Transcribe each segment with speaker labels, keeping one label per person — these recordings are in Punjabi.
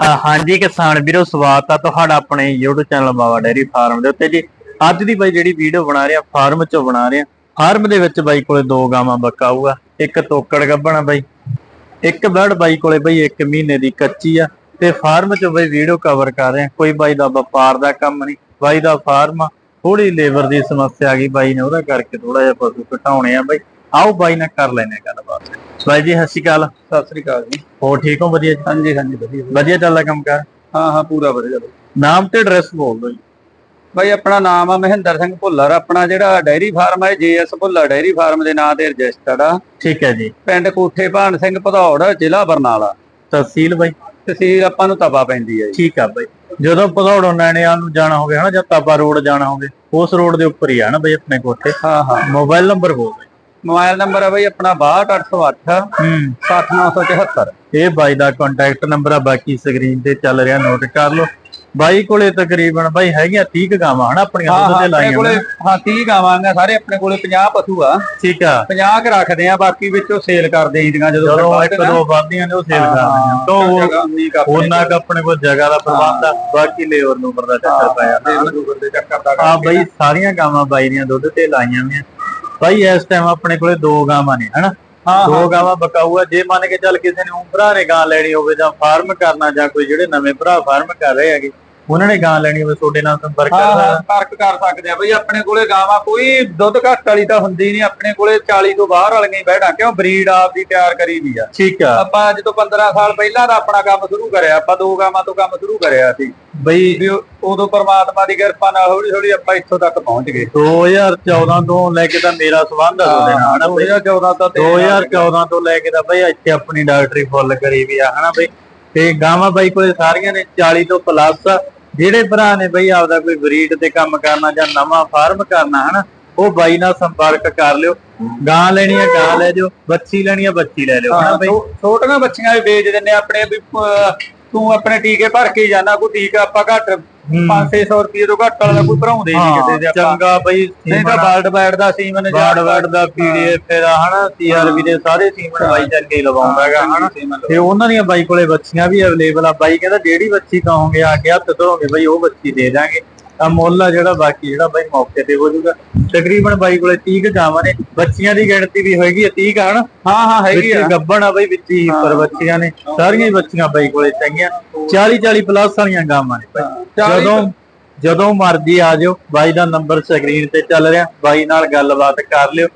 Speaker 1: ਹਾਂਜੀ ਕਿਸਾਨ ਵੀਰੋ, ਸਵਾਗਤ ਆ ਤੁਹਾਡਾ ਆਪਣੇ YouTube channel Bawa dairy farm ਦੇ ਉੱਤੇ ਜੀ। ਅੱਜ ਦੀ ਬਾਈ ਜਿਹੜੀ ਵੀਡੀਓ ਬਣਾ ਰਹੇ ਫਾਰਮ ਚੋਂ ਬਣਾ ਰਹੇ ਫਾਰਮ ਦੇ ਵਿੱਚ ਬਾਈ ਕੋਲੇ ਦੋ ਗਾਵਾਂ ਬਕਾਊਗਾ ਇੱਕ ਤੋਕੜ ਗੱਭਣਾ ਬਾਈ, ਇੱਕ ਬਰਡ ਬਾਈ ਕੋਲੇ ਬਾਈ 1 ਮਹੀਨੇ ਦੀ ਕੱਚੀ ਆ। ਤੇ ਫਾਰਮ ਚੋਂ ਬਾਈ ਵੀਡੀਓ ਕਵਰ ਕਰ ਰਿਹਾ ਕੋਈ ਬਾਈ ਦਾ ਵਪਾਰ ਦਾ ਕੰਮ ਨਹੀਂ, ਬਾਈ ਦਾ ਫਾਰਮ ਆ। ਥੋੜੀ ਲੇਬਰ ਦੀ ਸਮੱਸਿਆ ਆ ਗਈ ਬਾਈ ਨੇ, ਉਹਦਾ ਕਰਕੇ ਥੋੜਾ ਜਿਹਾ ਪਸ਼ੂ ਘਟਾਉਣੇ ਆ ਬਾਈ। ਆਓ ਬਾਈ ਨਾਲ ਕਰ ਲੈਨੇ ਗੱਲਬਾਤ। ਬਾਈ ਜੀ ਸਤਿ ਸ਼੍ਰੀ ਅਕਾਲ।
Speaker 2: ਸਤਿ ਸ੍ਰੀ ਅਕਾਲ ਜੀ।
Speaker 1: ਹੋਰ ਠੀਕ ਹੋ? ਵਧੀਆ ਜੀ?
Speaker 2: ਹਾਂਜੀ ਹਾਂਜੀ ਵਧੀਆ
Speaker 1: ਵਧੀਆ ਚੱਲਦਾ ਕੰਮ ਕਰ?
Speaker 2: ਹਾਂ ਹਾਂ ਪੂਰਾ ਵਧੀਆ।
Speaker 1: ਨਾਮ ਤੇ ਐਡਰੈਸ ਬੋਲ ਦਿਓ ਜੀ।
Speaker 2: ਬਾਈ ਆਪਣਾ ਨਾਮ ਆ ਮਹਿੰਦਰ ਸਿੰਘ ਭੁੱਲਰ। ਆਪਣਾ ਜਿਹੜਾ ਡੈਰੀ ਫਾਰਮ ਹੈ ਜੀਐਸ ਭੁੱਲਰ ਡੈਰੀ ਫਾਰਮ ਦੇ ਨਾਂ ਤੇ ਰਜਿਸਟਰਡ ਆ।
Speaker 1: ਠੀਕ ਹੈ ਜੀ।
Speaker 2: ਪਿੰਡ ਕੋਠੇ ਭਾਨ ਸਿੰਘ ਭਦੌੜ ਜ਼ਿਲ੍ਹਾ ਬਰਨਾਲਾ।
Speaker 1: ਤਹਿਸੀਲ ਬਾਈ?
Speaker 2: ਤਹਿਸੀਲ ਆਪਾਂ ਨੂੰ ਤਪਾ ਪੈਂਦੀ ਹੈ ਜੀ।
Speaker 1: ਠੀਕ ਆ ਬਾਈ। ਜਦੋਂ ਭਦੌੜੋਂ ਨੈਣਿਆਲ ਨੂੰ ਜਾਣਾ ਹੋਵੇ ਹਨਾ ਜਾਂ ਤਾਬਾ ਰੋਡ ਜਾਣਾ ਹੋਵੇ ਉਸ ਰੋਡ ਦੇ ਉੱਪਰ ਹੀ ਆ ਨਾ ਬਾਈ ਆਪਣੇ ਕੋਠੇ?
Speaker 2: ਹਾਂ ਹਾਂ।
Speaker 1: ਮੋਬਾਈਲ ਨੰਬਰ ਬੋਲ ਦਿਓ।
Speaker 2: ਮੋਬਾਈਲ ਨੰਬਰ ਹੈ ਬਾਈ ਆਪਣਾ 62808
Speaker 1: ਹੂੰ।
Speaker 2: 60974
Speaker 1: ਇਹ ਬਾਈ ਦਾ ਕੰਟੈਕਟ ਨੰਬਰ ਆ ਬਾਕੀ ਸਕਰੀਨ ਤੇ ਚੱਲ ਰਿਹਾ ਨੋਟ ਕਰ ਲਓ। ਬਾਈ ਕੋਲੇ ਤਕਰੀਬਨ ਬਾਈ ਹੈਗੀਆਂ 30 ਕੁ ਗਾਵਾਂ ਹਨਾ ਆਪਣੀਆਂ ਦੁੱਧ ਤੇ ਲਾਈਆਂ
Speaker 2: ਕੋਲੇ। ਹਾਂ 30 ਗਾਵਾਂਗਾ ਸਾਰੇ ਆਪਣੇ ਕੋਲੇ 50 ਪਸ਼ੂ ਆ।
Speaker 1: ਠੀਕ ਆ।
Speaker 2: 50 ਕ ਰੱਖਦੇ ਆ ਬਾਕੀ ਵਿੱਚੋਂ ਸੇਲ ਕਰ ਦੇਈਆਂ ਜਦੋਂ
Speaker 1: ਜਦੋਂ ਇੱਕ ਦੋ ਵਾਦੀਆਂ ਨੇ ਉਹ ਸੇਲ ਕਰ ਦਿੰਦੇ ਤਾਂ ਉਹ ਉਹਨਾਂ ਕ ਆਪਣੇ ਕੋਲ ਜਗ੍ਹਾ ਦਾ ਪ੍ਰਬੰਧ ਆ ਬਾਕੀ ਲੇਬਰ ਨੂੰ ਦਾ ਚੱਕਰ ਪਾਇਆ ਆ ਬਈ ਸਾਰੀਆਂ ਗਾਵਾਂ ਬਾਈ ਦੀਆਂ ਦੁੱਧ ਤੇ ਲਾਈਆਂ ਹੋਈਆਂ। ਬਾਈ ਇਸ ਟਾਈਮ ਆਪਣੇ ਕੋਲੇ ਦੋ ਗਾਵਾਂ ਨੇ ਹਨਾ?
Speaker 2: ਹਾਂ
Speaker 1: ਦੋ ਗਾਵਾਂ ਬਕਾਊ ਆ ਜੇ ਮੰਨ ਕੇ ਚੱਲ ਕਿਸੇ ਨੇ ਉਹ ਭਰਾ ਨੇ ਗਾਂ ਲੈਣੀ ਹੋਵੇ ਜਾਂ ਫਾਰਮ ਕਰਨਾ ਜਾਂ ਕੋਈ ਜਿਹੜੇ ਨਵੇਂ ਭਰਾ ਫਾਰਮ ਕਰ ਰਹੇ ਹੈਗੇ ਉਹਨਾਂ ਨੇ ਗਾਂ ਲੈਣੀ ਹੋਵੇ ਤੁਹਾਡੇ ਨਾਲ ਸੰਪਰਕ
Speaker 2: ਹਾਂ
Speaker 1: ਕਰ
Speaker 2: ਹਾਂ
Speaker 1: ਸਕਦਾ
Speaker 2: ਫ਼ਰਕ ਕਰ ਸਕਦੇ ਆ ਬਈ ਆਪਣੇ ਕੋਲੇ ਗਾਵਾਂ ਕੋਈ ਦੁੱਧ ਘੱਟ ਵਾਲੀ ਤਾਂ ਹੁੰਦੀ ਨਹੀਂ ਆਪਣੇ ਕੋਲੇ 40 ਤੋਂ ਬਾਹਰ ਵਾਲੀਆਂ ਹੀ ਬੈਠਾ ਕਿਉਂ? ਬਰੀਡ ਆਪ ਦੀ ਤਿਆਰ ਕਰੀ ਵੀ ਆ।
Speaker 1: ਠੀਕ ਆ।
Speaker 2: ਆਪਾਂ ਜਦੋਂ 15 ਸਾਲ ਪਹਿਲਾਂ ਦਾ ਆਪਣਾ ਕੰਮ ਸ਼ੁਰੂ ਕਰਿਆ ਆਪਾਂ ਦੋ ਗਾਵਾਂ ਤੋਂ ਕੰਮ ਸ਼ੁਰੂ ਕਰਿਆ ਸੀ।
Speaker 1: ਬਈ
Speaker 2: ਵੀ ਉਹ- ਉਦੋਂ ਪਰਮਾਤਮਾ ਦੀ ਕਿਰਪਾ ਨਾਲ ਹੌਲੀ ਹੌਲੀ ਆਪਾਂ ਇੱਥੋਂ ਤੱਕ ਪਹੁੰਚ ਗਏ।
Speaker 1: 2014 ਤੋਂ ਲੈ ਕੇ ਤਾਂ ਮੇਰਾ ਸੰਬੰਧ ਆ ਤੁਹਾਡੇ ਨਾਲ। ਹਨਾ ਬਈ
Speaker 2: 2014 ਤੋਂ ਤੇ
Speaker 1: 2014 ਤੋਂ ਲੈ ਕੇ ਤਾਂ ਬਈ ਇੱਥੇ ਆਪਣੀ ਡਾਕਟਰੀ ਫੁੱਲ ਕਰੀ ਵੀ ਆ ਹਨਾ ਬਈ? ਤੇ ਗਾਵਾਂ ਬਾਈ ਕੋਲੇ ਸਾਰੀਆਂ ਨੇ 40 ਤੋਂ ਪਲੱਸ ਜਿਹੜੇ ਭਰਾ ਨੇ ਬਈ ਆਪਦਾ ਕੋਈ ਬਰੀਡ ਤੇ ਕੰਮ ਕਰਨਾ ਜਾਂ ਨਵਾਂ ਫਾਰਮ ਕਰਨਾ ਹਨਾ ਉਹ ਬਾਈ ਨਾਲ ਸੰਪਰਕ ਕਰ ਲਿਓ। ਗਾਂ ਲੈਣੀ ਆ ਗਾਂ ਲੈ ਜਾਓ ਬੱਚੀ ਲੈਣੀ ਆ ਬੱਚੀ ਲੈ ਲਿਓ। ਹਨਾ
Speaker 2: ਹਾਂ,
Speaker 1: ਬਈ?
Speaker 2: ਛੋਟੀਆਂ ਬੱਚੀਆਂ ਵੀ ਵੇਚ ਦਿੰਨੇ ਆਪਣੇ ਵੀ ਤੂੰ ਆਪਣੇ ਟੀਕੇ ਭਰ ਕੇ ਜਾਣਾ ਕੋਈ ਟੀਕਾ ਆਪਾਂ ਘੱਟ 5-600 ਰੁਪਏ ਤੋਂ ਘੱਟ ਵਾਲਾ ਕੋਈ ਭਰਾਉਂਦੇ ਨਹੀਂ ਕਿਤੇ ਦੇ
Speaker 1: ਹਾਂ,
Speaker 2: ਆਪਾਂ।
Speaker 1: ਚੰਗਾ ਬਈ
Speaker 2: ਨਹੀਂ ਤਾਂ ਦਾ ਸੀਮਨ
Speaker 1: ਵੜ ਦਾ ਪੀਡੀਐਫ ਦਾ ਹਨਾ ਸੀਆਰਬੀ ਦੇ ਸਾਰੇ ਸੀਮਨ ਬਾਈ ਹੀ ਹਨਾ। ਤੇ ਉਹਨਾਂ ਦੀਆਂ ਬਾਈ ਕੋਲੇ ਬੱਚੀਆਂ ਵੀ ਅਵੇਲੇਬਲ ਆ। ਬਾਈ ਕਹਿੰਦਾ ਜਿਹੜੀ ਬੱਚੀ ਕਹੋਗੇ ਆ ਕੇ ਹੱਥ ਧਰੋਗੇ ਬਾਈ ਉਹ ਬੱਚੀ ਦੇ ਦਾਂਗੇ। ਤਾਂ ਮੁੱਲ ਆ ਜਿਹੜਾ ਬਾਕੀ ਜਿਹੜਾ ਬਾਈ ਮੌਕੇ ਤੇ ਹੋ ਜਾਊਗਾ ਤਕਰੀਬਨ ਬਾਈ ਕੋਲੇ 30 ਕੁ ਗਾਵਾਂ ਨੇ। ਬੱਚੀਆਂ ਦੀ ਗਿਣਤੀ ਵੀ ਹੋਏਗੀ 30 ਕੁ ਹਨਾ
Speaker 2: ਹਾਂ ਹਾਂ ਹੈਗੀ ਆ।
Speaker 1: ਗੱਬਣ ਆ ਬਾਈ ਵਿੱਚ ਹੀ ਪਰ ਬੱਚੀਆਂ ਨੇ। ਸਾਰੀਆਂ ਹੀ ਬੱਚੀਆਂ ਬਾਈ ਕੋਲੇ ਚੰਗੀਆਂ। 40 40 ਪਲੱਸ ਵਾਲੀਆਂ ਗਾਵਾਂ ਨੇ ਬਾਈ। ਜਦੋਂ ਜਦੋਂ ਮਰਜ਼ੀ ਆ ਜਾਓ। ਬਾਈ ਦਾ ਨੰਬਰ ਸਕਰੀਨ ਤੇ ਚੱਲ ਰਿਹਾ। ਬਾਈ ਨਾਲ ਗੱਲਬਾਤ ਕਰ ਲਿਓ।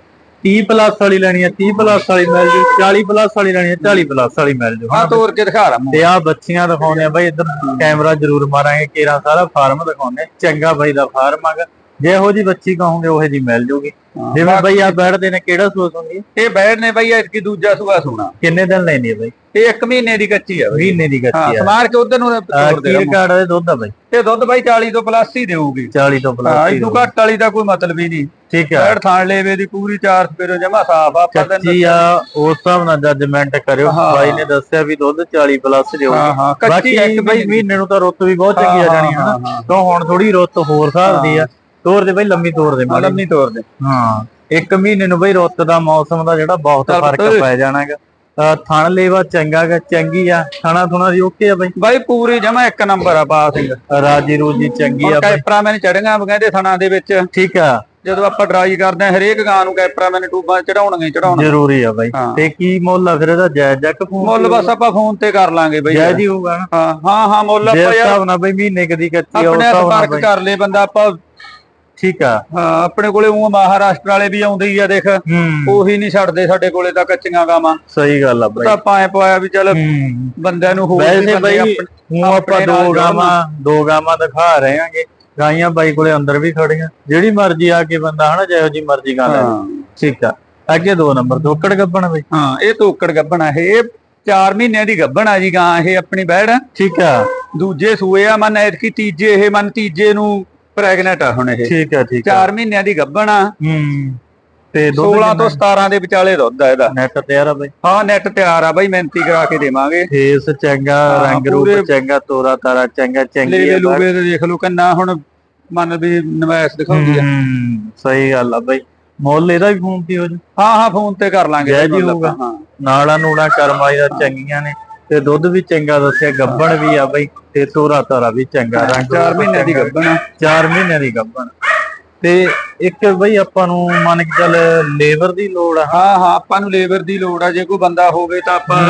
Speaker 1: 30 ਪਲੱਸ ਵਾਲੀ ਲੈਣੀ ਹੈ 30 ਪਲੱਸ ਵਾਲੀ ਮਿਲ ਜੂ 40 ਪਲੱਸ ਵਾਲੀ ਲੈਣੀ ਹੈ 40 ਪਲੱਸ ਵਾਲੀ ਮਿਲ ਜੂ।
Speaker 2: ਆ ਤੋੜ ਕੇ ਦਿਖਾ ਰਹਾ
Speaker 1: ਤੇ ਆ ਬੱਚੀਆਂ ਦਿਖਾਉਂਦੇ ਆ ਬਾਈ ਇੱਧਰ ਕੈਮਰਾ ਜ਼ਰੂਰ ਮਾਰਾਂਗੇ ਕੇਰਾ ਸਾਰਾ ਫਾਰਮ ਦਿਖਾਉਂਦੇ ਆ। ਚੰਗਾ ਬਾਈ ਦਾ ਫਾਰਮ ਆਗਾ ਜਿਹੋ ਜੀ ਬੱਚੀ ਕਹੋਗੇ ਉਹੇ ਜੀ ਮਿਲ ਜੂਗੀ। ਜਿਵੇਂ ਬਾਈ ਆ ਬੈਠਦੇ ਨੇ ਕਿਹੜਾ ਹੁੰਦੀ ਹੈ
Speaker 2: ਇਹ ਬੈਡ ਨੇ ਬਈ ਐਤਕੀ ਦੂਜਾ ਸੂਆ ਸੁਣਾ।
Speaker 1: ਕਿੰਨੇ ਦਿਨ ਲੈਣੀ ਹੈ ਬਾਈ?
Speaker 2: ਇਹ 1 ਮਹੀਨੇ ਦੀ ਕੱਚੀ ਆ ਬਈ।
Speaker 1: ਮਹੀਨੇ ਦੀ
Speaker 2: ਹਾਂ
Speaker 1: ਗੱਤੀ ਆ।
Speaker 2: ਸਮਾਰ ਕੇ ਉਧਰ ਨੂੰ ਤੋੜ ਦੇ
Speaker 1: ਕੀਰ ਕਾਰਡ ਦੇ ਦੁੱਧ ਆ ਬਾਈ?
Speaker 2: ਇਹ ਦੁੱਧ ਬਾਈ 40 ਤੋਂ ਪਲੱਸ ਹੀ ਦੇਊਗੀ।
Speaker 1: 40 ਤੋਂ
Speaker 2: ਹਾਂ
Speaker 1: ਪਲੱਸ
Speaker 2: ਇਹਨੂੰ ਘੱਟ ਵਾਲੀ ਦਾ ਕੋਈ ਮਤਲਬ ਹੀ ਨਹੀਂ।
Speaker 1: ਠੀਕ
Speaker 2: ਬੈਡ ਥਾਣ ਲੇਵੇ ਦੀ ਪੂਰੀ ਚਾਰ ਸਪੇਰੋ ਜਮਾ ਸਾਫ਼ ਆ
Speaker 1: ਕੱਚੀ ਆ ਉਸ ਹਿਸਾਬ ਨਾਲ ਜੱਜਮੈਂਟ ਕਰਿਓ।
Speaker 2: ਹਾਂ।
Speaker 1: ਬਾਈ ਨੇ ਦੱਸਿਆ ਵੀ ਦੁੱਧ 40 ਪਲੱਸ ਦਿਓ।
Speaker 2: ਹਾਂ ਹਾਂ
Speaker 1: ਬਾਕੀ
Speaker 2: ਇੱਕ
Speaker 1: ਬਈ ਮਹੀਨੇ ਨੂੰ ਤਾਂ ਰੁੱਤ ਵੀ ਬਹੁਤ ਚੰਗੀ ਆ ਜਾਣੀ ਹੈ ਨਾ ਤਾਂ ਹੁਣ ਥੋੜੀ ਰੁੱਤ ਹੋਰ ਹਿਸਾਬ ਦੀ ਆ। ਤੋਰ ਦੇ ਬਈ ਲੰਮੀ ਤੋਰ ਦੇ।
Speaker 2: ਲੰਮੀ ਤੋੜ ਦੇ।
Speaker 1: ਹਾਂ ਇੱਕ ਮਹੀਨੇ ਨੂੰ ਬਈ ਰੁੱਤ ਦਾ ਮੌਸਮ ਦਾ ਜਿਹੜਾ ਬਹੁਤ ਫ਼ਰਕ। ਪੈ ਜਾਣਾਗਾ। ਥਣ ਲੇਵਾ ਚੰਗਾ ਗਾ ਚੰਗੀ ਆ। ਥਣਾ ਥੁਣਾ ਦੀ ਓਕੇ ਆ ਬਈ।
Speaker 2: ਬਾਈ ਪੂਰੀ ਜਮਾ ਇੱਕ ਨੰਬਰ ਆ ਸਿੰਘ
Speaker 1: ਰਾਜੀ ਰੂਜੀ ਚੰਗੀ ਆ ਬਈ।
Speaker 2: ਕੈਪਰਾ ਮੈਨ ਚੜੀਆਂ ਕਹਿੰਦੇ ਥਣਾ ਦੇ ਵਿੱਚ।
Speaker 1: ਠੀਕ ਆ।
Speaker 2: ਜਦੋਂ ਆਪਾਂ ਡਰਾਈ ਕਰਦੇ ਆ ਹਰੇਕ ਗਾਂ ਨੂੰ ਕੈਪਰਾ ਮੈਨ ਟੂਬਾਂ ਚੜਾਉਣਗੇ ਚੜਾਉਣ
Speaker 1: ਜ਼ਰੂਰੀ ਆ ਬਈ।
Speaker 2: ਹਾਂ।
Speaker 1: ਤੇ ਕੀ ਮੁੱਲ ਆ ਫਿਰ ਇਹਦਾ? ਜਾਇਜ਼ ਜੱਕ ਫੋਨ
Speaker 2: ਮੁੱਲ ਬਸ ਆਪਾਂ ਫੋਨ ਤੇ ਕਰ ਲਾਂਗੇ ਬਈ।
Speaker 1: ਜਾਇਜ਼ ਹੀ ਹੋਊਗਾ ਨਾ?
Speaker 2: ਹਾਂ ਹਾਂ ਹਾਂ ਮੁੱਲ
Speaker 1: ਜੇ
Speaker 2: ਆਪਾਂ ਯਾਰ
Speaker 1: ਹਿਸਾਬ ਨਾਲ ਬਈ ਮਹੀਨੇ ਕਦੀ ਕੱਚੀ ਆ ਉਸ
Speaker 2: ਆਪਣੇ
Speaker 1: ਹਿਸਾਬ ਨਾਲ
Speaker 2: ਸੰਪਰਕ
Speaker 1: ਬਈ।
Speaker 2: ਕਰ ਲੇ ਬੰਦਾ ਆਪਾਂ।
Speaker 1: ਠੀਕ ਆ।
Speaker 2: ਹਾਂ ਆਪਣੇ ਕੋਲੇ ਉਹ ਮਹਾਰਾਸ਼ਟਰ ਵਾਲੇ ਵੀ ਆਉਂਦੇ ਹੀ ਆ ਦੇਖ।
Speaker 1: ਹੂੰ।
Speaker 2: ਉਹੀ ਨਹੀਂ ਛੱਡਦੇ ਸਾਡੇ ਕੋਲੇ ਤਾਂ ਕੱਚੀਆਂ ਗਾਵਾਂ।
Speaker 1: ਸਹੀ ਗੱਲ ਆ ਬਈ।
Speaker 2: ਤਾਂ ਆਪਾਂ ਐ ਪਵਾਇਆ ਵੀ ਚੱਲ
Speaker 1: ਹੂੰ।
Speaker 2: ਬੰਦਿਆਂ ਨੂੰ ਹੋਰ ਵੀ
Speaker 1: ਵੈਸੇ
Speaker 2: ਬੰਦੇ
Speaker 1: ਬਈ
Speaker 2: ਆਪਣੇ-
Speaker 1: ਹੁਣ ਆਪਾਂ
Speaker 2: ਆਪਣੇ
Speaker 1: ਦੋ
Speaker 2: ਜੁੜਨ।
Speaker 1: ਗਾਵਾਂ ਦੋ ਗਾਵਾਂ ਦਿਖਾ ਰਹੇ ਆਂਗੇ ਗਾਈਆਂ ਬਾਈ ਕੋਲੇ ਅੰਦਰ ਵੀ ਖੜੀਆਂ। ਜਿਹੜੀ ਮਰਜ਼ੀ ਆ ਕੇ ਬੰਦਾ ਹਨਾ ਜਿਹੋ ਜੀ ਮਰਜ਼ੀ ਗਾਂ ਲੈ। ਠੀਕ ਆ। ਅੱਗੇ ਦੋ ਨੰਬਰ ਦੋਕੜ ਗੱਬਣ ਬਈ।
Speaker 2: ਹਾਂ ਇਹ ਤੋਕੜ ਗੱਬਣ ਆ। ਇਹ 4 ਮਹੀਨਿਆਂ ਦੀ ਗੱਬਣ ਆ ਜੀ ਗਾਂ ਇਹ ਆਪਣੀ ਬੈੜ।
Speaker 1: ਠੀਕ ਆ।
Speaker 2: ਦੂਜੇ ਸੂਏ ਆ ਮਨ ਐਤਕੀ ਤੀਜੇ ਇਹ ਮਨ ਤੀਜੇ ਨੂੰ ਪ੍ਰੈਗਨੈਂਟ ਆ ਹੁਣ ਇਹ।
Speaker 1: ਠੀਕ ਆ ਠੀਕ ਆ।
Speaker 2: 4 ਮਹੀਨਿਆਂ ਦੀ ਗੱਬਣ ਆ।
Speaker 1: ਹੂੰ। ਤੇ
Speaker 2: 16 ਤੋਂ 17 ਦੇ ਵਿਚਾਲੇ ਦੁੱਧ ਆ ਇਹਦਾ।
Speaker 1: ਨੈਟ ਤਿਆਰ ਆ ਬਈ?
Speaker 2: ਹਾਂ ਨੈਟ ਤਿਆਰ ਆ ਬਾਈ ਮਿਹਨਤੀ ਕਰਾ ਕੇ ਦੇਵਾਂਗੇ।
Speaker 1: ਫੇਸ ਚੰਗਾ ਰੰਗ ਰੂਪ ਚੰਗਾ ਤੋਰਾ ਤਾਰਾ ਚੰਗਾ ਚੰਗੀ ਆ
Speaker 2: ਲੂਵੇ ਤੇ ਦੇਖ ਲਓ ਕਿੰਨਾ ਹੁਣ ਮਨ ਵੀ ਨਵੈਸ ਦਿਖਾਉਂਦੀ ਆ।
Speaker 1: ਸਹੀ ਗੱਲ ਆ ਬਈ। ਮੁੱਲ ਇਹਦਾ ਵੀ ਫੋਨ ਤੇ ਹੋ ਜੂ
Speaker 2: ਹਾਂ ਹਾਂ ਫੋਨ ਤੇ ਕਰ ਲਾਂਗੇ
Speaker 1: ਜੈ ਜੀ ਹੋਊਗਾ।
Speaker 2: ਹਾਂ।
Speaker 1: ਨਾੜਾ ਕਰਮਾਈ ਦਾ ਚੰਗੀਆਂ ਨੇ ਤੇ ਦੁੱਧ ਵੀ ਚੰਗਾ ਦੱਸਿਆ ਗੱਬਣ ਵੀ ਆ ਬਈ ਤੇ ਤੋਰਾ ਤਾਰਾ ਵੀ ਚੰਗਾ ਰੰਗ
Speaker 2: 4 ਮਹੀਨੇ ਦੀ ਗੱਭਣ ਆ।
Speaker 1: 4 ਮਹੀਨੇ ਦੀ ਗੱਬਣ। ਤੇ ਇੱਕ ਬਈ ਆਪਾਂ ਨੂੰ ਮੰਨ ਕੇ ਚੱਲ ਲੇਬਰ ਦੀ ਲੋੜ ਆ।
Speaker 2: ਹਾਂ ਹਾਂ ਆਪਾਂ ਨੂੰ ਲੇਬਰ ਦੀ ਲੋੜ ਆ। ਜੇ ਕੋਈ ਬੰਦਾ ਹੋਵੇ ਤਾਂ ਆਪਾਂ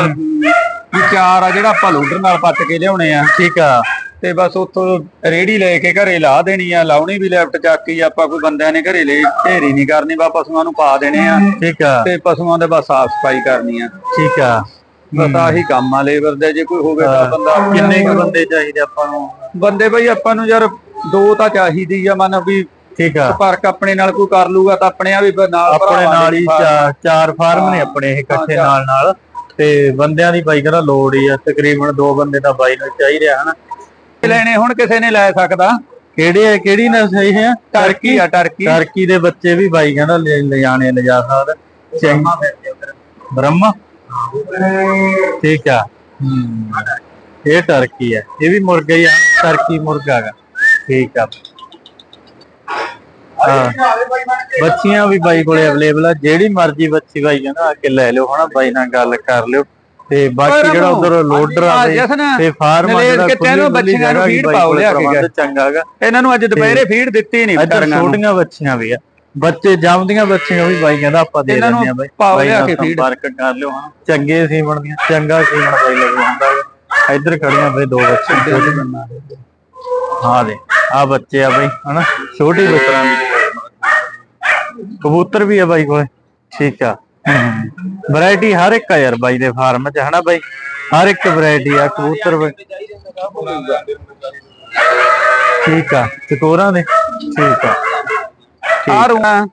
Speaker 2: ਵੀ ਚਾਰ ਆ ਜਿਹੜਾ ਆਪਾਂ ਲੋਡਰ ਨਾਲ ਪੱਟ ਕੇ ਲਿਆਉਣੇ ਆ।
Speaker 1: ਠੀਕ ਆ।
Speaker 2: ਤੇ ਬਸ ਉੱਥੋਂ ਰੇੜੀ ਲੈ ਕੇ ਘਰੇ ਲਾ ਦੇਣੀ ਆ। ਲਾਉਣੀ ਵੀ ਲੈਫਟ ਚੱਕ ਹੀ ਆਪਾਂ ਕੋਈ ਬੰਦਿਆਂ ਨੇ ਘਰੇ ਲੈ ਢੇਰੀ ਨਹੀਂ ਕਰਨੀ ਬਾ ਪਸ਼ੂਆਂ ਨੂੰ ਪਾ ਦੇਣੇ ਆ।
Speaker 1: ਠੀਕ ਆ।
Speaker 2: ਤੇ ਪਸ਼ੂਆਂ ਦੇ ਬਸ ਸਾਫ਼ ਸਫ਼ਾਈ ਕਰਨੀ ਆ।
Speaker 1: ਠੀਕ ਆ।
Speaker 2: ਬਸ ਆਹੀ ਕੰਮ ਆ ਲੇਬਰ ਦੇ। ਜੇ ਕੋਈ ਹੋਵੇ ਤਾਂ ਬੰਦਾ
Speaker 1: ਕਿੰਨੇ ਕੁ ਬੰਦੇ ਚਾਹੀਦੇ ਆਪਾਂ ਨੂੰ?
Speaker 2: ਬੰਦੇ ਬਈ ਆਪਾਂ ਨੂੰ ਯਾਰ ਦੋ ਤਾਂ ਚਾਹੀਦੀ ਆ। ਮਨ ਵੀ
Speaker 1: ਠੀਕ ਆ।
Speaker 2: ਫ਼ਰਕ ਆਪਣੇ ਨਾਲ ਕੋਈ ਕਰ ਲੂਗਾ ਤਾਂ ਆਪਣੇ ਆ ਵੀ ਨਾਲ
Speaker 1: ਆਪਣੇ ਨਾਲ ਹੀ। ਚਾਰ ਫਾਰਮ ਨੇ ਆਪਣੇ ਇਹ ਇਕੱਠੇ। ਨਾਲ ਨਾਲ। ਤੇ ਬੰਦਿਆਂ ਦੀ ਬਾਈ ਕਹਿੰਦਾ ਲੋੜ ਹੀ ਆ ਤਕਰੀਬਨ ਦੋ ਬੰਦੇ ਤਾਂ ਬਾਈ ਨੂੰ ਚਾਹੀਦੇ ਆ ਹਨਾ।
Speaker 2: ਲੈਣੇ ਹੁਣ ਕਿਸੇ ਨੇ ਲੈ ਸਕਦਾ।
Speaker 1: ਕਿਹੜੇ ਆ ਕਿਹੜੀ ਨਸਲ ਇਹ ਹੈ?
Speaker 2: ਟਰਕੀ ਆ ਟਰਕੀ।
Speaker 1: ਟਰਕੀ ਦੇ ਬੱਚੇ ਵੀ ਬਾਈ ਕਹਿੰਦਾ ਲੈ ਲੈ ਜਾਣੇ ਲਿਜਾ ਸਕਦਾ। ਚੰਗਾ। ਬ੍ਰਹਮਾ। ਠੀਕ ਆ। ਹਮ, ਇਹ ਟਰਕੀ ਹੈ ਇਹ ਵੀ ਮੁਰਗਾ ਹੀ ਆ ਟਰਕੀ ਮੁਰਗਾ ਹੈਗਾ। ਠੀਕ ਆ। ਹਾਂ। ਬੱਚੀਆਂ ਵੀ ਬਾਈ ਕੋਲੇ ਅਵੇਲੇਬਲ ਆ ਜਿਹੜੀ ਮਰਜ਼ੀ ਬੱਚੀ ਬਾਈ ਕਹਿੰਦਾ ਆ ਕੇ ਲੈ ਲਿਓ ਹਨਾ ਬਾਈ ਨਾਲ ਗੱਲ ਕਰ ਲਿਓ। ਤੇ ਬਾਕੀ ਜਿਹੜਾ ਉਧਰ ਲੋਡਰ ਆ ਤੇ ਫਾਰਮ ਜਿਹੜਾ
Speaker 2: ਕੇ ਤੈਨੂੰ
Speaker 1: ਖੁੱਲੀ ਡੁੱਲੀ
Speaker 2: ਬੱਚੀਆਂ ਨੂੰ
Speaker 1: ਬਾਈ
Speaker 2: ਪਾਓ ਲਿਆ ਕੇ
Speaker 1: ਪ੍ਰਬੰਧ ਚੰਗਾ ਹੈਗਾ
Speaker 2: ਇਹਨਾਂ ਨੂੰ ਅੱਜ ਦੁਪਹਿਰੇ ਫੀਡ ਦਿੱਤੀ ਨਹੀਂ ਨੂੰ।
Speaker 1: ਛੋਟੀਆਂ ਬੱਚੀਆਂ ਵੀ ਆ। ਬੱਚੇ ਜੰਮਦੀਆਂ ਬੱਚੀਆਂ ਵੀ ਬਾਈ ਕਹਿੰਦਾ ਆਪਾਂ ਦੇ
Speaker 2: ਨੂੰ
Speaker 1: ਦਿੰਦੇ ਆ ਬਾਈ।
Speaker 2: ਪਾਓ ਲਿਆ ਕੇ feed।
Speaker 1: ਸੰਪਰਕ ਕਰ ਲਿਓ ਹਾਂ ਚੰਗੇ ਸੀਮਣ ਦੀਆਂ ਚੰਗਾ ਸੀਮਣ ਬਾਈ ਲਗਵਾਉਂਦਾ ਵਾ। ਇੱਧਰ ਖੜੀਆਂ ਬਈ ਦੋ ਬੱਚੇ ਹਾਂ ਦੇ ਆ ਬੱਚੇ ਆ ਬਾਈ ਹਨਾ। ਛੋਟੀ ਬੱਕਰਾਂ ਦੀ ਕਬੂਤਰ ਵੀ ਆ ਬਾਈ ਕੋਲੇ। ਠੀਕ ਆ। ਵੈਰਾਈਟੀ ਹਰ ਇੱਕ ਆ ਯਾਰ ਬਾਈ ਦੇ ਫਾਰਮ 'ਚ ਹਨਾ ਬਾਈ? ਹਰ ਇੱਕ ਵੈਰਾਈਟੀ ਆ ਕਬੂਤਰ ਠੀਕ ਆ। ਚਕੋਰਾਂ ਦੇ? ਠੀਕ ਆ।
Speaker 2: ਆ ਰੂਣਾ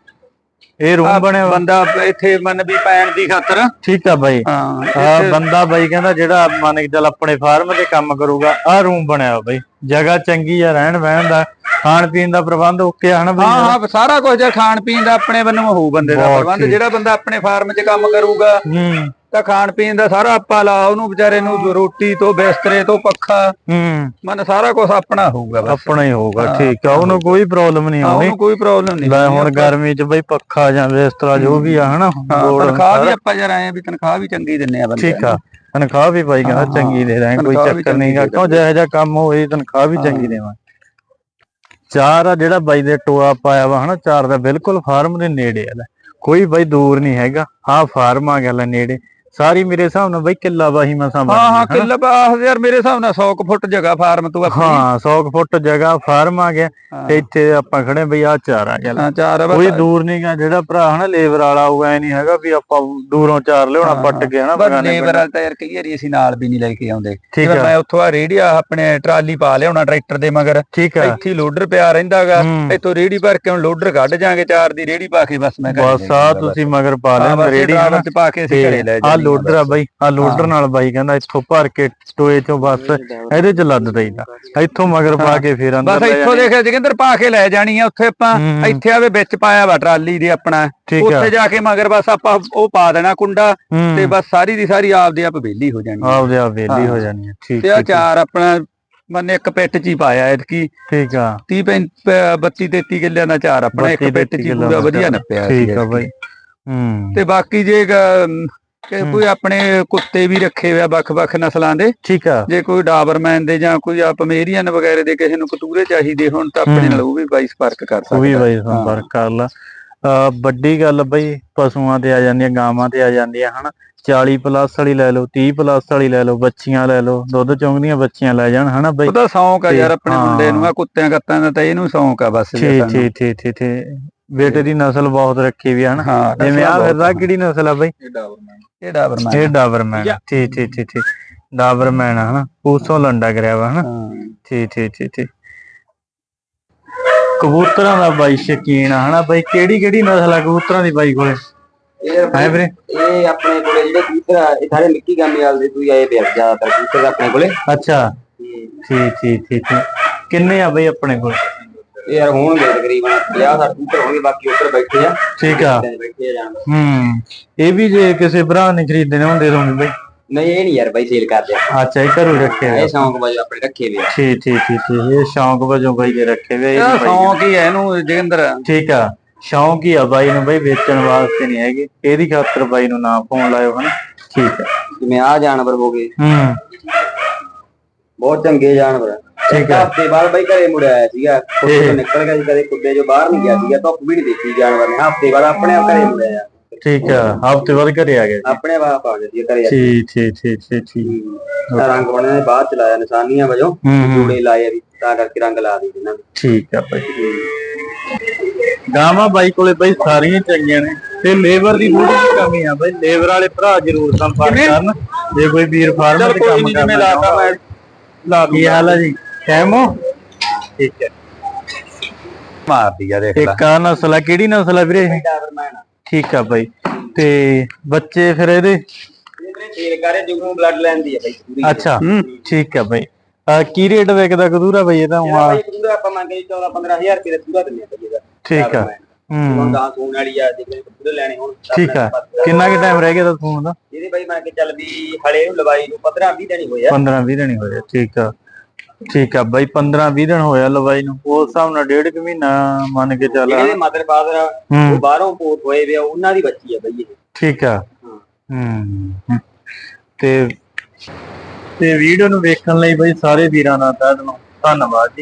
Speaker 1: ਇਹ ਰੂਮ ਬਣਿਆ
Speaker 2: ਬੰਦਾ ਇੱਥੇ ਮਨ ਵੀ ਪੈਣ ਦੀ ਖਾਤਰ।
Speaker 1: ਠੀਕ ਆ ਬਾਈ।
Speaker 2: ਹਾਂ
Speaker 1: ਆ ਬੰਦਾ ਬਾਈ ਕਹਿੰਦਾ ਜਿਹੜਾ ਮੰਨ ਚੱਲ ਆਪਣੇ ਫਾਰਮ ਤੇ ਕੰਮ ਕਰੂਗਾ ਆ ਰੂਮ ਬਣਿਆ ਬਾਈ। ਜਗ੍ਹਾ ਚੰਗੀ ਆ ਰਹਿਣ ਬਹਿਣ ਦਾ। ਖਾਣ ਪੀਣ ਦਾ ਪ੍ਰਬੰਧ ਓਕੇ ਆ ਹਨਾ ਬਾਈ?
Speaker 2: ਹਾਂ ਹਾਂ ਸਾਰਾ ਕੁਝ ਜੇ ਖਾਣ ਪੀਣ ਦਾ ਆਪਣੇ ਵੱਲੋਂ ਹੋਊ ਬੰਦੇ ਦਾ
Speaker 1: ਬਹੁਤ
Speaker 2: ਪ੍ਰਬੰਧ।
Speaker 1: ਠੀਕ।
Speaker 2: ਜਿਹੜਾ ਬੰਦਾ ਆਪਣੇ ਫਾਰਮ 'ਚ ਕੰਮ ਕਰੂਗਾ
Speaker 1: ਹੂੰ।
Speaker 2: ਤਾਂ ਖਾਣ ਪੀਣ ਦਾ ਸਾਰਾ ਆਪਾਂ ਲਾ ਉਹਨੂੰ ਵਿਚਾਰੇ ਨੂੰ ਰੋਟੀ ਤੋਂ ਬਿਸਤਰੇ ਤੋਂ ਪੱਖਾ
Speaker 1: ਹੂੰ।
Speaker 2: ਮਨ ਸਾਰਾ ਕੁਝ ਆਪਣਾ ਹੋਊਗਾ ਬਸ।
Speaker 1: ਆਪਣਾ ਹੀ ਹੋਊਗਾ ਠੀਕ ਆ ਉਹਨੂੰ ਕੋਈ ਪ੍ਰੋਬਲਮ ਨਹੀਂ
Speaker 2: ਹਾਂ,
Speaker 1: ਆਉਣੀ
Speaker 2: ਉਹਨੂੰ ਕੋਈ ਪ੍ਰੋਬਲਮ ਨਹੀਂ
Speaker 1: ਲੈ ਹੁਣ ਗਰਮੀ ਚ ਬਈ ਪੱਖਾ ਜਾਂ ਬਿਸਤਰਾ ਜੋ ਵੀ ਆ ਹਨਾ? ਲੋੜ
Speaker 2: ਤਨਖਾਹ ਵੀ। ਆਪਾਂ ਯਾਰ ਆਏ ਵੀ ਤਨਖਾਹ ਵੀ ਚੰਗੀ ਦਿੰਨੇ ਆ ਬੰਦੇ
Speaker 1: ਠੀਕ ਆ ਤਨਖਾਹ ਵੀ ਬਾਈ ਕਹਿੰਦਾ ਚੰਗੀ ਦੇ ਰਹੇ ਕੋਈ
Speaker 2: ਤਨਖਾਹ ਵੀ
Speaker 1: ਚੱਕਰ ਨਹੀਂ
Speaker 2: ਚੰਗੀ
Speaker 1: ਗਾ। ਕਿਉਂ ਜਿਹੋ ਜਿਹਾ ਕੰਮ ਹੋਏ ਤਨਖਾਹ ਵੀ ਚੰਗੀ ਦੇਵਾਂ ਚਾਰ ਆ ਜਿਹੜਾ ਬਾਈ ਦੇ ਟੋਆ ਪਾਇਆ ਵਾ ਹਨਾ, ਚਾਰ ਦਾ ਬਿਲਕੁਲ ਫਾਰਮ ਦੇ ਨੇੜੇ ਆ ਲੈ। ਕੋਈ ਬਾਈ ਦੂਰ ਨਹੀਂ ਹੈਗਾ ਹਾਂ ਫਾਰਮ ਆ ਗਿਆ ਲੈ ਨੇੜੇ। ਸਾਰੀ ਮੇਰੇ ਹਿਸਾਬ ਨਾਲ ਬਾਈ ਕਿੱਲਾ ਵਾਹੀ ਮਸਾਂ
Speaker 2: ਹਾਂ ਹਾਂ
Speaker 1: ਆ, ਹਨਾ?
Speaker 2: ਕਿੱਲਾ ਬਾਹ ਯਾਰ ਮੇਰੇ ਹਿਸਾਬ ਨਾਲ 100 ਕੁ ਫੁੱਟ ਜਗ੍ਹਾ ਫਾਰਮ ਤੋਂ ਆਪਣੀ।
Speaker 1: ਹਾਂ 100 ਕੁ ਫੁੱਟ ਜਗ੍ਹਾ ਫਾਰਮ ਆ ਗਿਆ
Speaker 2: ਹਾਂ।
Speaker 1: ਤੇ ਇੱਥੇ ਆਪਾਂ ਖੜੇ ਬਈ ਆ ਚਾਰ ਆ ਗਿਆ।
Speaker 2: ਹਾਂ ਚਾਰ ਬਸ।
Speaker 1: ਕੋਈ ਦੂਰ ਨਹੀਂ ਗਾ ਜਿਹੜਾ ਭਰਾ ਹਨਾ ਲੇਬਰ ਵਾਲਾ ਹੋਊਗਾ ਐ ਨਹੀਂ ਹੈਗਾ ਵੀ ਆਪਾਂ ਦੂਰੋਂ ਚਾਰ ਲਿਆਉਣਾ ਪੱਟ ਕੇ ਹਨਾ
Speaker 2: ਬਸ
Speaker 1: ਬਗਾਨੇ
Speaker 2: ਲੇਬਰ ਵਾਲ ਤਾਂ ਯਾਰ ਕਈ ਵਾਰੀ ਅਸੀਂ ਨਾਲ ਵੀ ਨਹੀਂ ਲੈ ਕੇ ਆਉਂਦੇ।
Speaker 1: ਠੀਕ
Speaker 2: ਜਿਵੇਂ
Speaker 1: ਆ।
Speaker 2: ਮੈਂ ਉੱਥੋਂ ਆ ਰੇੜੀ ਆ ਆਪਣੇ ਟਰਾਲੀ ਪਾ ਲਿਆਉਣਾ ਟਰੈਕਟਰ ਦੇ ਮਗਰ।
Speaker 1: ਠੀਕ ਆ।
Speaker 2: ਇੱਥੇ ਲੋਡਰ ਪਿਆ ਰਹਿੰਦਾਗਾ।
Speaker 1: ਹੂੰ।
Speaker 2: ਇੱਥੋਂ ਰੇੜੀ ਭਰ ਕੇ ਹੁਣ ਲੋਡਰ ਕੱਢ ਜਾਾਂਗੇ ਚਾਰ ਦੀ ਰੇੜੀ ਪਾ ਕੇ ਬਸ ਮੈਂ ਘਰੇ
Speaker 1: ਬਸ ਆ ਤੁਸੀਂ ਮਗਰ ਪਾ ਲਿਆ ਰੇੜੀ ਹਨਾ।
Speaker 2: ਚ ਪਾ ਕੇ ਅਸੀਂ ਘਰੇ ਲੈ
Speaker 1: ਆ।
Speaker 2: ਜਾਂਦੇ
Speaker 1: ਲੋਡਰ ਆ ਬਾਈ ਆ ਲੋਡਰ ਨਾਲ ਬਾਈ ਕਹਿੰਦਾ ਇੱਥੋਂ ਭਰ ਕੇ ਟੋਏ ਚੋਂ ਬਸ ਇਹਦੇ ਚ ਲੱਦ ਦਈਦਾ। ਇੱਥੋਂ ਮਗਰ ਪਾ ਕੇ ਫੇਰ ਅੰਦਰ
Speaker 2: ਬਸ ਇੱਥੋਂ ਦੇਖ ਜਗਿੰਦਰ ਪਾ ਕੇ ਲੈ ਜਾਣੀ ਆ ਉੱਥੇ ਆਪਾਂ। ਇੱਥੇ ਆਵੇ ਵਿੱਚ ਪਾਇਆ ਵਾ ਟਰਾਲੀ ਦੇ ਆਪਣਾ। ਉੱਥੇ ਜਾ ਕੇ ਮਗਰ ਬਸ ਆਪਾਂ ਉਹ ਪਾ ਦੇਣਾ ਕੁੰਡਾ। ਤੇ ਬਸ ਸਾਰੀ ਦੀ ਸਾਰੀ ਆਪਦੇ ਆਪ ਵਿਹਲੀ ਹੋ ਜਾਣੀ।
Speaker 1: ਆਪਦੇ ਆਪ ਵੇਲੀ ਹੋ। ਜਾਣੀ ਹੈ ਠੀਕ
Speaker 2: ਤੇ ਆ ਚਾਰ ਆਪਣਾ ਮੰਨੇ ਇੱਕ ਪਿੱਟ ਚ ਹੀ ਪਾਇਆ ਐਤਕੀ।
Speaker 1: ਠੀਕ ਆ।
Speaker 2: 30 32 33 ਕਿੱਲਿਆਂ ਦਾ ਚਾਰ ਆਪਣਾ ਇੱਕ
Speaker 1: 32
Speaker 2: ਪਿੱਟ ਚ ਪੂਰਾ ਵਧੀਆ। ਨੱਪਿਆ
Speaker 1: ਠੀਕ ਆ। ਬਾਈ। ਹੂੰ।
Speaker 2: ਤੇ ਬਾਕੀ ਜੇ ਕਿ ਕੋਈ ਆਪਣੇ ਕੁੱਤੇ ਵੀ ਰੱਖੇ ਹੋਏ ਆ ਵੱਖ-ਵੱਖ ਨਸਲਾਂ ਦੇ।
Speaker 1: ਠੀਕ ਆ।
Speaker 2: ਜੇ ਕੋਈ ਡਾਬਰਮੈਨ ਦੇ ਜਾਂ ਕੋਈ ਆ ਪਮੇਰੀਅਨ ਵਗੈਰੇ ਦੇ ਕਿਸੇ ਨੂੰ ਕਤੂਰੇ ਚਾਹੀਦੇ ਹੋਣ ਤਾਂ ਆਪਣੇ। ਨਾਲ ਉਹ ਵੀ ਬਾਈ ਸੰਪਰਕ ਕਰ
Speaker 1: ਉਹ ਵੀ
Speaker 2: ਸਕਦਾ।
Speaker 1: ਬਾਈ ਸੰਪਰਕ ਕਰ ਲਾ। ਵੱਡੀ ਗੱਲ ਬਈ ਪਸ਼ੂਆਂ ਤੇ ਆ ਜਾਂਦੀਆਂ ਗਾਵਾਂ ਤੇ ਆ ਜਾਂਦੀਆਂ ਹਨਾ। 40 ਪਲੱਸ ਵਾਲੀ ਲੈ ਲਓ 30 ਪਲੱਸ ਵਾਲੀ ਲੈ ਲਓ ਬੱਚੀਆਂ ਲੈ ਲਓ ਦੁੱਧ ਚੁੰਗਦੀਆਂ ਬੱਚੀਆਂ ਲੈ ਜਾਣ ਹਨਾ ਬਈ।
Speaker 2: ਉਹਦਾ ਸ਼ੌਂਕ ਆ ਯਾਰ ਆਪਣੇ। ਮੁੰਡੇ ਨੂੰ ਆ ਕੁੱਤਿਆਂ ਕੱਤਾਂ ਦਾ ਤਾਂ ਇਹਨੂੰ ਸ਼ੌਂਕ ਆ ਬਸ।
Speaker 1: ਠੀਕ ਠੀਕ ਠੀਕ ਠੀਕ। ਬੇਟੇ ਦੀ ਨਸਲ ਬਹੁਤ ਰੱਖੀ ਵੀ ਹਨਾ।
Speaker 2: ਹਾਂ
Speaker 1: ਜਿਵੇਂ ਆ ਫਿਰਦਾ ਕਿਹੜੀ ਨਸਲ ਆ ਬਈ?
Speaker 2: ਇਹ ਡਾਬਰਮੈਨ।
Speaker 1: ਇਹ ਡਾਬਰਮੈਨ। ਠੀਕ ਠੀਕ ਠੀਕ ਠੀਕ। ਡਾਬਰਮੈਨ ਹਨਾ। ਪੂਸੋਂ ਲੰਡਾ ਕਰਿਆ ਵਾ ਹਨਾ। ਠੀਕ ਠੀਕ ਠੀਕ ਠੀਕ। ਕਬੂਤਰਾਂ ਦਾ ਬਾਈ ਸ਼ਕੀਨ ਆ ਹਨਾ ਬਾਈ। ਕਿਹੜੀ ਕਿਹੜੀ ਨਸਲ ਆ ਕਬੂਤਰਾਂ ਦੀ ਬਾਈ ਕੋਲੇ?
Speaker 3: ਇਹ
Speaker 1: ਹੈ ਵੀਰੇ?
Speaker 3: ਇਹ ਆਪਣੇ ਕੋਲੇ ਜਿਹੜੇ ਕਬੂਤਰ ਆ ਇਹ ਸਾਰੇ ਮਿੱਟੀ ਗਾਮੀ ਵਾਲੇ ਦੇ ਤੂੰ ਆਏ ਪਿਆ ਜ਼ਿਆਦਾਤਰ ਕਬੂਤਰ ਆਪਣੇ ਕੋਲੇ।
Speaker 1: ਅੱਛਾ। ਠੀਕ ਠੀਕ ਠੀਕ। ਕਿੰਨੇ ਆ ਬਈ ਆਪਣੇ ਕੋਲ?
Speaker 3: ਇਹ ਯਾਰ ਹੋਣਗੇ ਤਕਰੀਬਨ 50 60 ਕਬੂਤਰ ਹੋਣਗੇ ਬਾਕੀ ਉੱਧਰ ਬੈਠੇ ਆ।
Speaker 1: ਠੀਕ ਆ।
Speaker 3: ਬੈਠੇ
Speaker 1: ਹੂੰ ਇਹ ਵੀ ਜੇ ਕਿਸੇ ਭਰਾ ਨੇ ਖਰੀਦਣੇ ਹੋਣ ਦੇ ਦੋਗੇ ਬਈ।
Speaker 3: ਨਹੀਂ ਇਹ ਨਹੀਂ ਯਾਰ ਬਾਈ ਸੇਲ ਕਰਦੇ ਆ
Speaker 1: ਅੱਛਾ ਇਹ ਘਰੋਂ ਰੱਖੇ ਹੋਏ
Speaker 3: ਇਹ। ਸ਼ੌਂਕ ਵਜੋਂ ਆਪਣੇ ਰੱਖੇ ਵੇ ਆ।
Speaker 1: ਠੀਕ ਠੀਕ ਠੀਕ ਠੀਕ ਇਹ ਸ਼ੌਂਕ ਵਜੋਂ ਬਾਈ ਦੇ ਰੱਖੇ ਵੇ
Speaker 2: ਇਹਦਾ ਸ਼ੌਂਕ ਹੀ ਹੈ ਇਹਨੂੰ ਜਗਿੰਦਰ
Speaker 1: ਠੀਕ ਆ ਸ਼ੌਂਕ ਹੀ ਆ ਬਾਈ ਨੂੰ ਬਾਈ ਵੇਚਣ ਵਾਸਤੇ ਨਹੀਂ ਹੈਗੇ। ਇਹਦੀ ਖਾਤਰ ਬਾਈ ਨੂੰ ਨਾ ਫੋਨ ਲਾਇਓ ਹਨਾ। ਠੀਕ ਆ।
Speaker 3: ਜਿਵੇਂ ਆ ਜਾਨਵਰ ਹੋ ਗਏ।
Speaker 1: ਹੂੰ।
Speaker 3: ਬਹੁਤ ਚੰਗੇ ਜਾਨਵਰ।
Speaker 1: ਠੀਕ ਹੈ।
Speaker 3: ਹਫ਼ਤੇ ਬਾਅਦ ਬਾਈ ਘਰੇ ਮੁੜਿਆ ਆਇਆ ਸੀਗਾ ਕੁੱਤੇ ਨਿਕਲ ਗਿਆ ਸੀ ਕਦੇ ਕੁੱਤੇ ਜੋ ਬਾਹਰ ਨਹੀਂ ਗਿਆ ਸੀਗਾ ਧੁੱਪ ਵੀ ਨਹੀਂ ਦੇਖੀ ਜਾਨਵਰ ਨੇ। ਹਫ਼ਤੇ ਬਾਅਦ ਆਪਣੇ ਆਪ ਘਰੇ ਮੁੜਿਆ ਆ
Speaker 1: ਠੀਕ ਆ ਹਫ਼ਤੇ ਬਾਅਦ ਘਰੇ ਆ ਗਿਆ
Speaker 3: ਆਪਣੇ ਆਪ ਆ ਗਿਆ ਘਰੇ
Speaker 1: ਠੀਕ ਠੀਕ ਠੀਕ ਠੀਕ ਠੀਕ।
Speaker 3: ਰੰਗ ਬਣਿਆ ਨੇ ਬਾਅਦ ਚ ਲਾਇਆ ਨਿਸ਼ਾਨੀਆਂ ਵਜੋਂ।
Speaker 1: ਹੂੰ ਹੂੰ।
Speaker 3: ਜੋੜੇ ਲਾਏ ਆ ਵੀ ਤਾਂ ਕਰਕੇ ਰੰਗ ਲਾ ਦਿੱਤੇ ਇਹਨਾਂ ਨੇ।
Speaker 1: ਠੀਕ ਆ ਬਾਈ। ਗਾਵਾਂ ਬਾਈ ਕੋਲੇ ਬਾਈ ਸਾਰੀਆਂ ਚੰਗੀਆਂ ਨੇ। ਤੇ ਲੇਬਰ ਦੀ ਥੋੜੀ ਕਮੀ ਆ ਬਾਈ। ਲੇਬਰ ਵਾਲੇ ਭਰਾ ਜ਼ਰੂਰ ਸੰਪਰਕ ਕਰਨ। ਜੇ ਕੋਈ ਵੀਰ ਫਾਰਮ
Speaker 2: ਚੱਲ
Speaker 1: ਤੇ
Speaker 2: ਕੋਈ
Speaker 1: ਕੰਮ
Speaker 2: ਨਹੀਂ ਜਿਵੇਂ ਲਾ
Speaker 1: ਕੀ ਹਾਲ ਆ ਜੀ? ਕਾਇਮ ਹੋ? ਠੀਕ ਹੈ।
Speaker 2: ਮਾਰਦੀ ਆ ਦੇਖ ਲੈ।
Speaker 1: ਇੱਕ ਆ ਨਸਲ ਆ ਕਿਹੜੀ ਨਸਲ ਆ ਵੀਰੇ? ਇਹ?
Speaker 3: ਡਾਬਰਮੈਨ
Speaker 1: ਠੀਕ ਆ ਬਾਈ। ਤੇ ਬੱਚੇ ਫਿਰ ਇਹਦੇ?
Speaker 3: ਇਹਦੇ ਤੇਲ ਕਰੇ ਜੁਗਨੂੰ ਬਲੱਡ ਲੈਣ ਦੀ ਹੈ ਬਾਈ ਪੂਰੀ।
Speaker 1: ਅੱਛਾ ਠੀਕ ਆ ਬਾਈ। ਆ ਕੀ ਰੇਟ ਵਿਕਦਾ ਕਦੂਰਾ ਬਾਈ
Speaker 3: ਇਹਦਾ?
Speaker 1: ਵਾ
Speaker 3: ਬਾਈ ਪੂਰਾ ਆਪਾਂ ਮੰਗੇ 14 15000 ਰੁਪਏ ਦਾ ਪੂਰਾ ਦਿੰਦੇ ਆ ਬਾਈ ਇਹਦਾ।
Speaker 1: ਠੀਕ ਆ।
Speaker 3: ਹੁਣ
Speaker 1: ਹੂੰ
Speaker 3: ਗਾਂ ਸੂਣ ਵਾਲੀ ਆ ਜੇ ਕੋਈ ਪੂਰੇ ਲੈਣੇ ਹੁਣ ਤਾਂ
Speaker 1: ਠੀਕ ਆ।
Speaker 3: ਆਪਣੇ
Speaker 1: ਕਿੰਨਾ ਕੁ ਟਾਈਮ ਰਹਿ ਗਿਆ ਤਾਂ ਫੋਨ ਦਾ
Speaker 3: ਇਹਦੇ ਬਾਈ ਮੰਨ ਕੇ ਚੱਲ ਵੀ ਹਲੇ ਨੂੰ ਲਵਾਈ ਨੂੰ 15 20 ਦਿਨ ਹੀ ਹੋਇਆ
Speaker 1: 15 20 ਦਿਨ ਹੀ ਹੋਏ ਠੀਕ ਆ। ਠੀਕ ਆ ਬਾਈ 15 20 ਦਿਨ ਹੋਇਆ ਲਵਾਈ ਨੂੰ। ਉਸ ਹਿਸਾਬ ਨਾਲ ਡੇਢ ਕੁ ਮਹੀਨਾ ਮੰਨ ਕੇ ਚੱਲ
Speaker 3: ਜਿਹੜੇ ਮਦਰ ਫਾਦਰ ਉਹ
Speaker 1: ਹੂੰ।
Speaker 3: ਬਾਹਰੋਂ ਪੋਰਟ ਹੋਏ ਵੇ ਆ, ਉਹਨਾਂ ਦੀ ਬੱਚੀ ਆ ਬਾਈ ਇਹ।
Speaker 1: ਠੀਕ ਆ।
Speaker 3: ਹਾਂ।
Speaker 1: ਹੂੰ। ਤੇ ਤੇ ਵੀਡੀਓ ਨੂੰ ਵੇਖਣ ਲਈ ਬਾਈ ਸਾਰੇ ਵੀਰਾਂ ਦਾ ਤਹਿ ਦਿਲੋਂ ਧੰਨਵਾਦ ਜੀ।